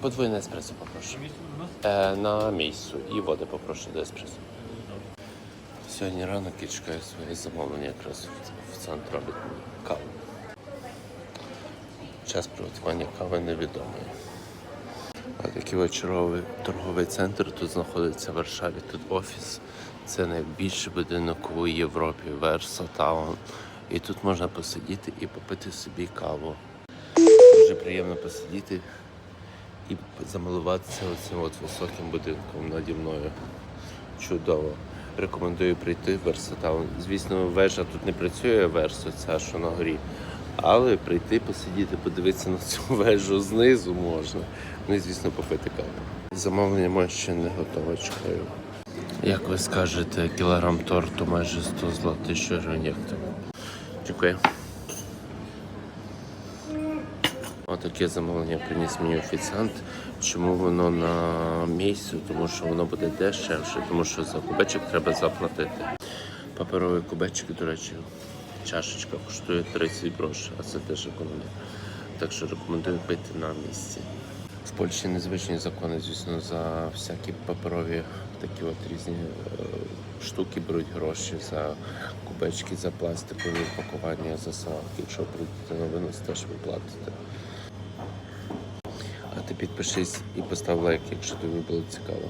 Подвоєне еспресо попрошу. Е, на місцю. І води попрошу до еспресо. Сьогодні ранок і чекаю своє замовлення якраз в, в центр робить каву. Час приготування кави невідомий. А такий вечоровий торговий центр тут знаходиться в Варшаві. Тут офіс. Це найбільший будинок у Європі, Версо Таун. І тут можна посидіти і попити собі каву. Дуже приємно посидіти і замилуватися оцим от високим будинком наді мною. Чудово. Рекомендую прийти в Версотаун. Звісно, вежа тут не працює версо, ця що на горі. Але прийти, посидіти, подивитися на цю вежу знизу можна. Ну і звісно попити каву. Замовлення моє ще не готове, чекаю. Як ви скажете, кілограм торту майже 100 злотих, що гривень, як то? Дякую. Отаке замовлення приніс мені офіціант. Чому воно на місці? Тому що воно буде дешевше, тому що за кубечок треба заплатити. Паперовий кубечок, до речі, чашечка коштує 30 грошей, а це теж економія. Так що рекомендую пити на місці. В Польщі незвичні закони, звісно, за всякі паперові такі от різні е, штуки беруть гроші за кубечки, за пластикові пакування, за салат. Якщо прийдете на винос, теж ви платите. А ти підпишись і постав лайк, якщо тобі було цікаво.